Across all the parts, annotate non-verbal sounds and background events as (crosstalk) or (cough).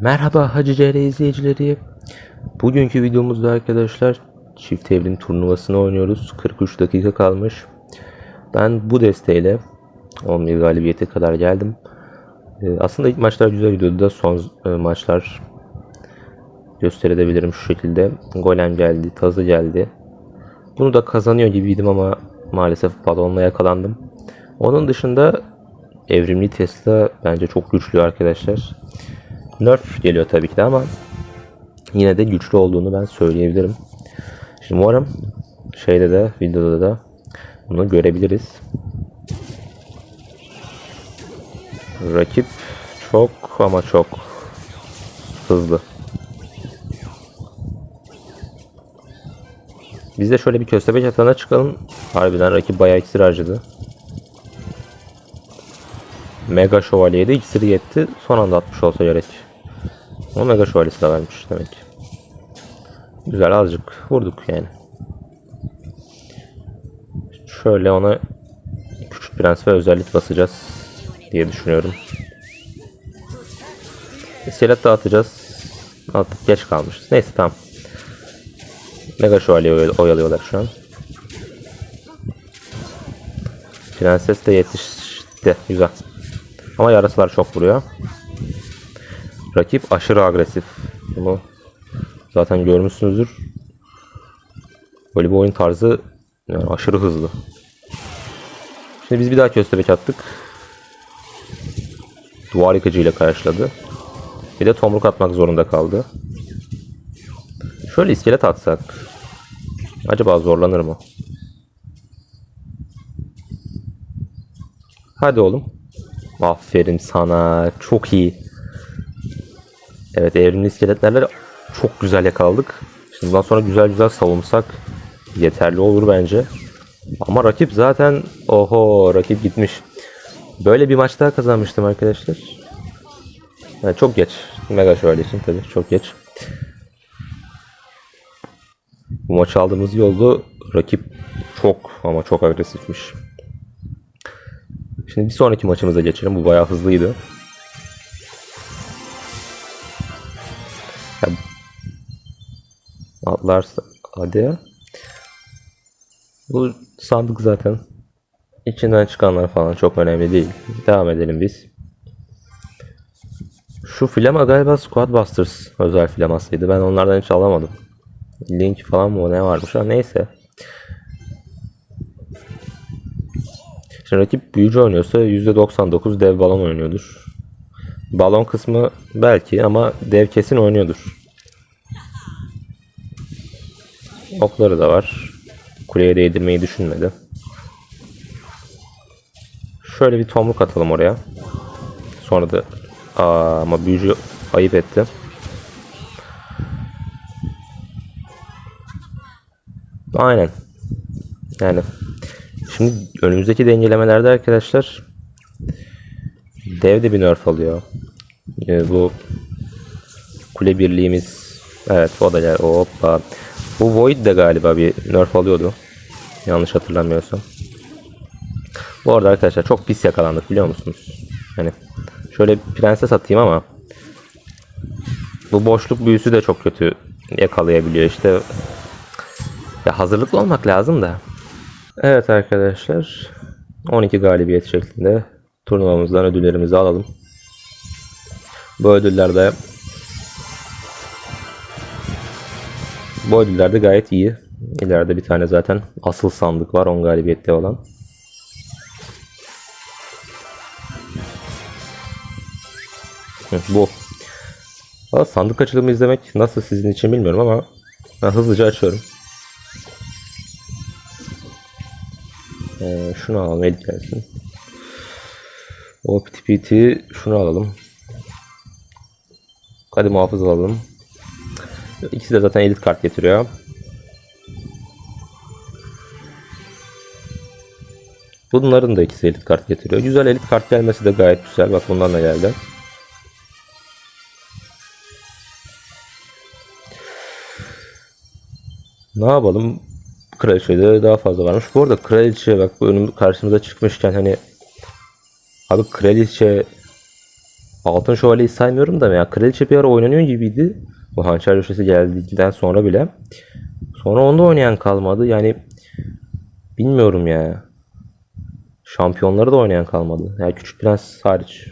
Merhaba Hacı CR izleyicileri. Bugünkü videomuzda arkadaşlar çift evrim turnuvasını oynuyoruz. 43 dakika kalmış. Ben bu desteğiyle 11 galibiyete kadar geldim. Ee, aslında ilk maçlar güzel gidiyordu da son e, maçlar gösterebilirim şu şekilde. Golem geldi, Tazı geldi. Bunu da kazanıyor gibiydim ama maalesef balonla yakalandım. Onun dışında evrimli Tesla bence çok güçlü arkadaşlar. Nerf geliyor tabii ki de ama yine de güçlü olduğunu ben söyleyebilirim. Şimdi umarım şeyde de videoda da bunu görebiliriz. Rakip çok ama çok hızlı. Biz de şöyle bir köstebek atağına çıkalım. Harbiden rakip bayağı iksir harcadı. Mega Şövalye'ye de iksiri yetti. Son anda atmış olsa gerek. Ama Mega Şövalyesi de vermiş demek. Güzel azıcık vurduk yani. Şöyle ona Küçük Prens ve özellik basacağız diye düşünüyorum. İskelet dağıtacağız. Artık geç kalmışız. Neyse tamam. Mega Şövalye oy- oyalıyorlar şu an. Prenses de yetişti. Güzel. Ama yarısılar çok vuruyor. Rakip aşırı agresif. Bunu zaten görmüşsünüzdür. Böyle bir oyun tarzı yani aşırı hızlı. Şimdi biz bir daha köstebek attık. Duvar yıkıcı ile karşıladı. Bir de tomruk atmak zorunda kaldı. Şöyle iskelet atsak. Acaba zorlanır mı? Hadi oğlum. Aferin sana. Çok iyi. Evet evrimli iskeletlerle çok güzel yakaladık. Şimdi bundan sonra güzel güzel savunsak yeterli olur bence. Ama rakip zaten oho rakip gitmiş. Böyle bir maç daha kazanmıştım arkadaşlar. Yani çok geç. Mega şöyle için tabii çok geç. Bu maçı aldığımız yolda rakip çok ama çok agresifmiş. Şimdi bir sonraki maçımıza geçelim. Bu bayağı hızlıydı. Atlarsa hadi. Bu sandık zaten. İçinden çıkanlar falan çok önemli değil. Devam edelim biz. Şu flama galiba Squad Busters özel flamasıydı. Ben onlardan hiç alamadım. Link falan mı ne varmış ha neyse. Şimdi rakip büyücü oynuyorsa %99 dev balon oynuyordur. Balon kısmı belki ama dev kesin oynuyordur. Okları da var. Kuleye değdirmeyi düşünmedi. Şöyle bir tomruk atalım oraya. Sonra da Aa, ama büyücü ayıp etti. Aynen. Yani şimdi önümüzdeki dengelemelerde arkadaşlar dev de bir nerf alıyor. Ee, bu kule birliğimiz evet o da gel hoppa. Bu Void de galiba bir nerf alıyordu. Yanlış hatırlamıyorsam. Bu arada arkadaşlar çok pis yakalandık biliyor musunuz? Hani şöyle prenses atayım ama bu boşluk büyüsü de çok kötü yakalayabiliyor işte. Ya hazırlıklı olmak lazım da. Evet arkadaşlar 12 galibiyet şeklinde turnuvamızdan ödüllerimizi alalım. Bu ödüller bu ödüller de gayet iyi. İleride bir tane zaten asıl sandık var 10 galibiyette olan. Bu. Valla sandık açılımı izlemek nasıl sizin için bilmiyorum ama ben hızlıca açıyorum. Ee, şunu alalım elit gelsin. O piti piti şunu alalım. Hadi muhafız alalım. İkisi de zaten elit kart getiriyor. Bunların da ikisi elit kart getiriyor. Güzel elit kart gelmesi de gayet güzel. Bak bundan da geldi. Ne yapalım? Kraliçe'de daha fazla varmış. Bu arada kraliçe bak bu önüm karşımıza çıkmışken hani abi kraliçe Altın Şövalye'yi saymıyorum da ya Kraliçe bir ara oynanıyor gibiydi. Bu hançer köşesi geldiğinden sonra bile. Sonra onda oynayan kalmadı. Yani bilmiyorum ya. Şampiyonları da oynayan kalmadı. Yani Küçük Prens hariç.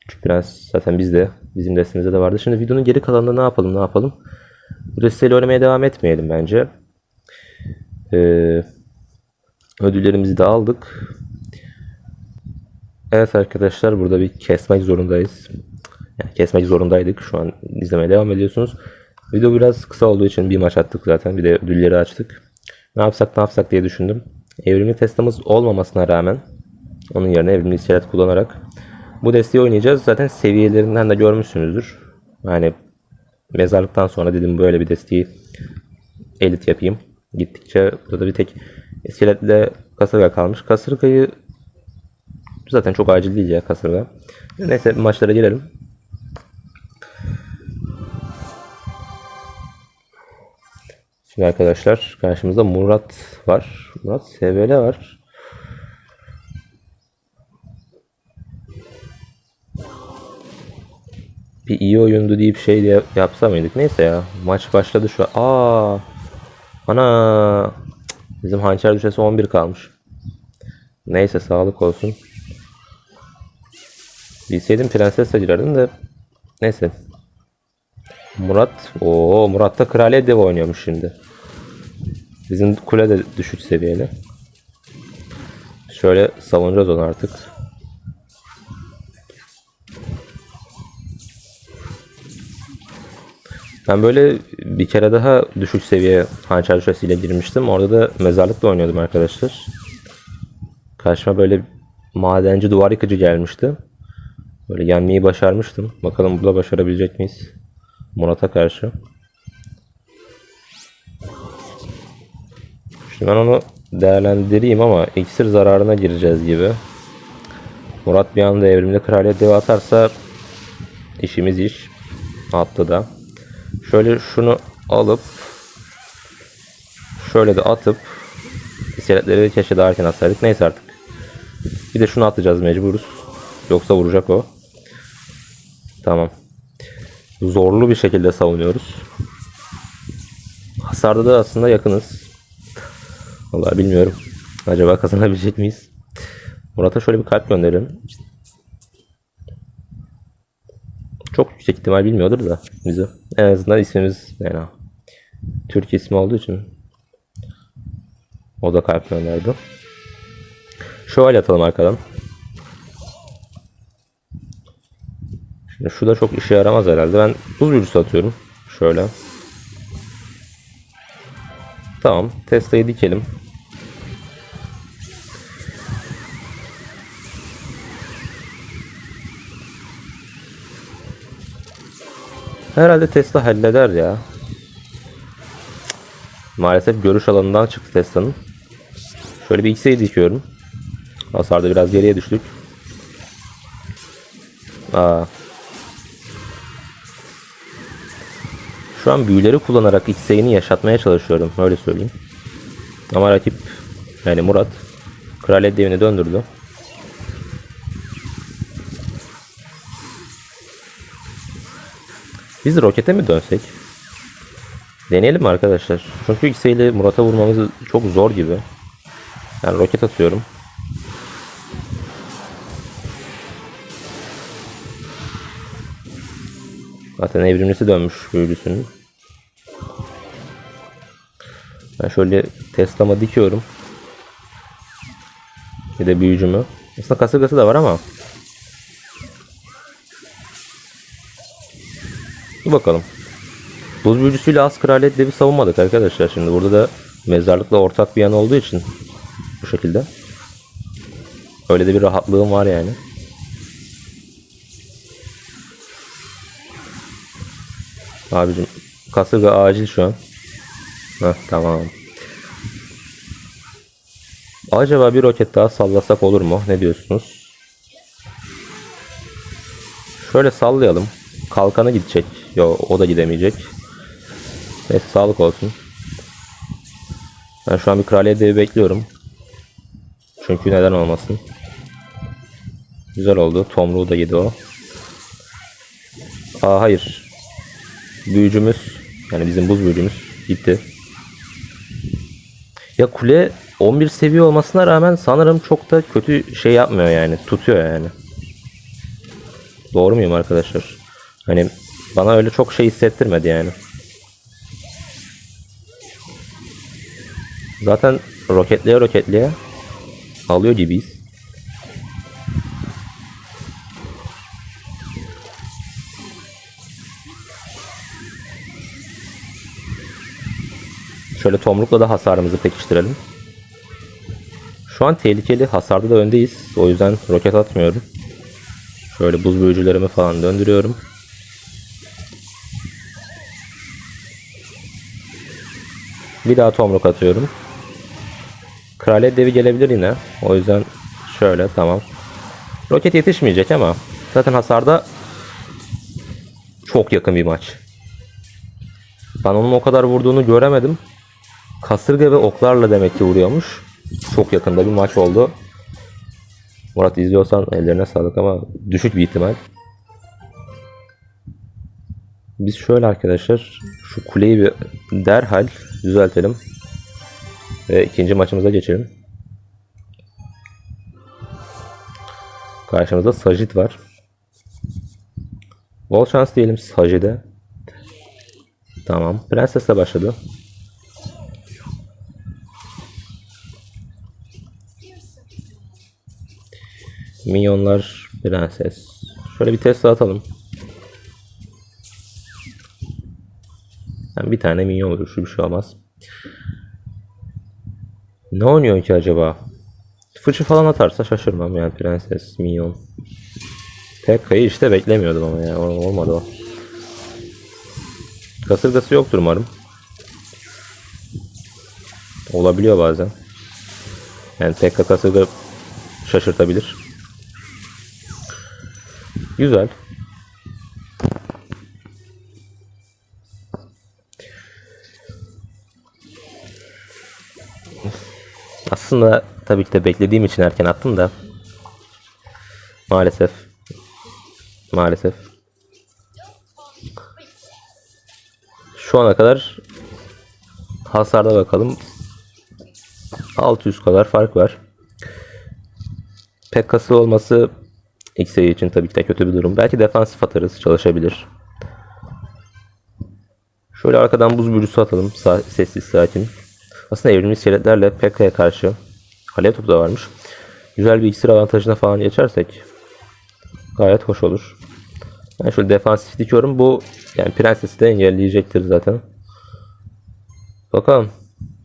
Küçük Prens zaten bizde. Bizim destemizde de vardı. Şimdi videonun geri kalanında ne yapalım ne yapalım. Bu desteğiyle oynamaya devam etmeyelim bence. Ee, ödüllerimizi de aldık. Evet arkadaşlar burada bir kesmek zorundayız. Yani kesmek zorundaydık. Şu an izlemeye devam ediyorsunuz. Video biraz kısa olduğu için bir maç attık zaten. Bir de ödülleri açtık. Ne yapsak ne yapsak diye düşündüm. Evrimli testamız olmamasına rağmen onun yerine evrimli iskelet kullanarak bu desteği oynayacağız. Zaten seviyelerinden de görmüşsünüzdür. Yani mezarlıktan sonra dedim böyle bir desteği elit yapayım. Gittikçe burada bir tek iskeletle kasırga kalmış. Kasırgayı zaten çok acil değil ya kasırga. Neyse maçlara gelelim. Şimdi arkadaşlar karşımızda Murat var. Murat SVL var. Bir iyi oyundu deyip şey de yapsa mıydık? Neyse ya. Maç başladı şu an. Aa! Ana! Bizim hançer düşesi 11 kalmış. Neyse sağlık olsun. Bilseydim prensesle girerdim de. Neyse. Murat. o Murat da kraliyet dev oynuyormuş şimdi. Bizim kule de düşük seviyeli. Şöyle savunacağız onu artık. Ben böyle bir kere daha düşük seviye hançer düşesiyle girmiştim. Orada da mezarlıkla oynuyordum arkadaşlar. Karşıma böyle madenci duvar yıkıcı gelmişti. Böyle yenmeyi başarmıştım. Bakalım burada başarabilecek miyiz? Murat'a karşı. Şimdi ben onu değerlendireyim ama iksir zararına gireceğiz gibi. Murat bir anda evrimli kraliyet devi atarsa işimiz iş. Attı da. Şöyle şunu alıp şöyle de atıp iskeletleri keşke daha atsaydık. Neyse artık. Bir de şunu atacağız mecburuz. Yoksa vuracak o. Tamam. Zorlu bir şekilde savunuyoruz. Hasarda da aslında yakınız. Vallahi bilmiyorum. Acaba kazanabilecek miyiz? Murat'a şöyle bir kalp gönderelim. Çok yüksek ihtimal bilmiyordur da bizi. En azından ismimiz yani Türk ismi olduğu için o da kalp gönderdi. Şövalye atalım arkadan. Şimdi şu da çok işe yaramaz herhalde. Ben buz büyücüsü atıyorum. Şöyle. Tamam. Tesla'yı dikelim. Herhalde Tesla halleder ya. Maalesef görüş alanından çıktı Tesla'nın. Şöyle bir X'e dikiyorum. Hasarda biraz geriye düştük. Aa. Şu an büyüleri kullanarak X'ini yaşatmaya çalışıyorum. Öyle söyleyeyim. Ama rakip yani Murat kraliyet devini döndürdü. Biz rokete mi dönsek? Deneyelim arkadaşlar? Çünkü X ile Murat'a vurmamız çok zor gibi. Yani roket atıyorum. Zaten evrimlisi dönmüş büyülüsünün. Ben şöyle Tesla'ma dikiyorum. Bir de büyücümü. Aslında kasırgası da var ama. Bir bakalım. Buz büyücüsüyle az kraliyet devi savunmadık arkadaşlar. Şimdi burada da mezarlıkla ortak bir yan olduğu için bu şekilde. Öyle de bir rahatlığım var yani. Abicim kasırga acil şu an. Heh, tamam. Acaba bir roket daha sallasak olur mu? Ne diyorsunuz? Şöyle sallayalım. Kalkanı gidecek. Yo o da gidemeyecek. Neyse sağlık olsun. Ben şu an bir kraliyet devi bekliyorum. Çünkü neden olmasın. Güzel oldu. Tomruğu da yedi o. Aa hayır. Büyücümüz yani bizim buz büyücümüz gitti. Ya kule 11 seviye olmasına rağmen sanırım çok da kötü şey yapmıyor yani. Tutuyor yani. Doğru muyum arkadaşlar? Hani bana öyle çok şey hissettirmedi yani. Zaten roketleye roketleye alıyor gibiyiz. Şöyle tomrukla da hasarımızı pekiştirelim. Şu an tehlikeli. Hasarda da öndeyiz. O yüzden roket atmıyorum. Şöyle buz büyücülerimi falan döndürüyorum. Bir daha tomruk atıyorum. Kraliyet devi gelebilir yine. O yüzden şöyle tamam. Roket yetişmeyecek ama zaten hasarda çok yakın bir maç. Ben onun o kadar vurduğunu göremedim. Kasırga ve oklarla demek ki vuruyormuş. Çok yakında bir maç oldu. Murat izliyorsan ellerine sağlık ama düşük bir ihtimal. Biz şöyle arkadaşlar şu kuleyi bir derhal düzeltelim. Ve ikinci maçımıza geçelim. Karşımızda Sajid var. Bol şans diyelim Sajid'e. Tamam. Prenses'le başladı. Minyonlar prenses. Şöyle bir test atalım. Yani bir tane minyon vuruşu bir şey olmaz. Ne oynuyor ki acaba? Fıçı falan atarsa şaşırmam yani prenses, minyon. Pekka'yı işte beklemiyordum ama ya ol- olmadı o. Kasırgası yoktur umarım. Olabiliyor bazen. Yani Pekka kasırga şaşırtabilir. Güzel. Aslında tabii ki de beklediğim için erken attım da. Maalesef. Maalesef. Şu ana kadar hasarda bakalım. 600 kadar fark var. Pekkası olması X'e için tabii ki de kötü bir durum. Belki defansif atarız. Çalışabilir. Şöyle arkadan buz büyücüsü atalım. Sa- sessiz sakin. Aslında evrimli iskeletlerle Pekka'ya karşı alev topu da varmış. Güzel bir iksir avantajına falan geçersek gayet hoş olur. Ben şöyle defansif dikiyorum. Bu yani prensesi de engelleyecektir zaten. Bakalım.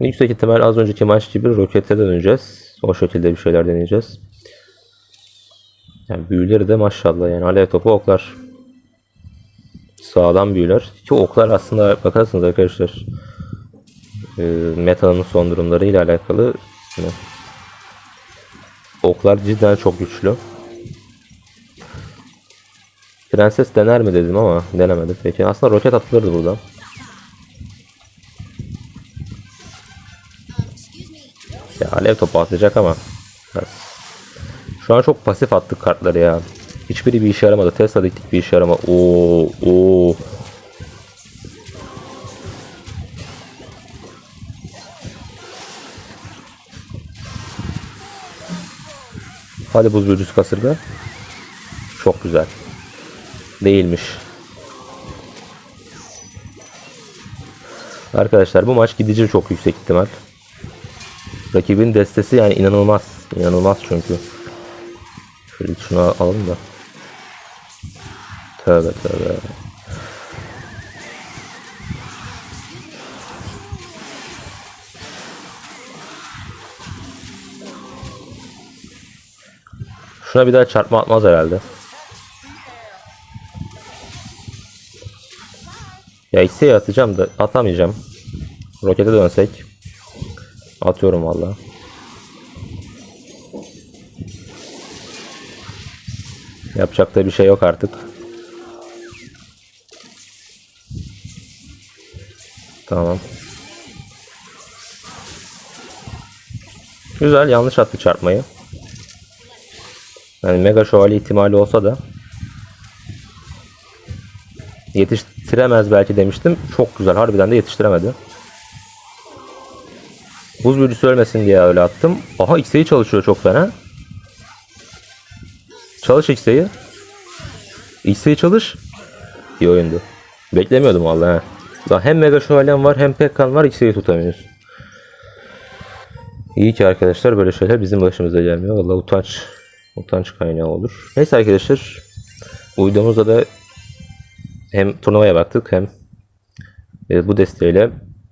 Yüksek ihtimal az önceki maç gibi rokete döneceğiz. O şekilde bir şeyler deneyeceğiz. Yani büyüleri de maşallah yani alev topu oklar. Sağlam büyüler. Ki oklar aslında bakarsınız arkadaşlar e, metanın son durumları ile alakalı yani, oklar cidden çok güçlü. Prenses dener mi dedim ama denemedi. Peki aslında roket atılırdı buradan. Ya alev topu atacak ama. Şu an çok pasif attık kartları ya. Hiçbiri bir işe yaramadı. Tesla diktik bir işe yarama. Oo, oo. Hadi buz büyücüsü kasırga. Çok güzel. Değilmiş. Arkadaşlar bu maç gidici çok yüksek ihtimal. Rakibin destesi yani inanılmaz. İnanılmaz çünkü. Şöyle şunu alalım da. Tövbe tövbe. Şuna bir daha çarpma atmaz herhalde. Ya X'e atacağım da atamayacağım. Rokete dönsek. Atıyorum valla. Yapacak da bir şey yok artık. Tamam. Güzel yanlış attı çarpmayı. Yani mega şövalye ihtimali olsa da Yetiştiremez belki demiştim. Çok güzel. Harbiden de yetiştiremedi. Buz büyücüsü ölmesin diye öyle attım. Aha X'eyi çalışıyor çok fena. Çalış X'eyi. X'eyi çalış. İyi oyundu. Beklemiyordum vallahi. ha. Lan hem Mega Şövalyen var hem Pekkan var X'eyi tutamıyoruz. İyi ki arkadaşlar böyle şeyler bizim başımıza gelmiyor. Vallahi utanç utanç kaynağı olur. Neyse arkadaşlar bu videomuzda da hem turnuvaya baktık hem e, bu desteğiyle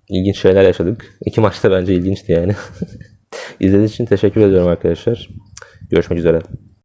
ilginç şeyler yaşadık. İki maçta bence ilginçti yani. (laughs) İzlediğiniz için teşekkür ediyorum arkadaşlar. Görüşmek üzere.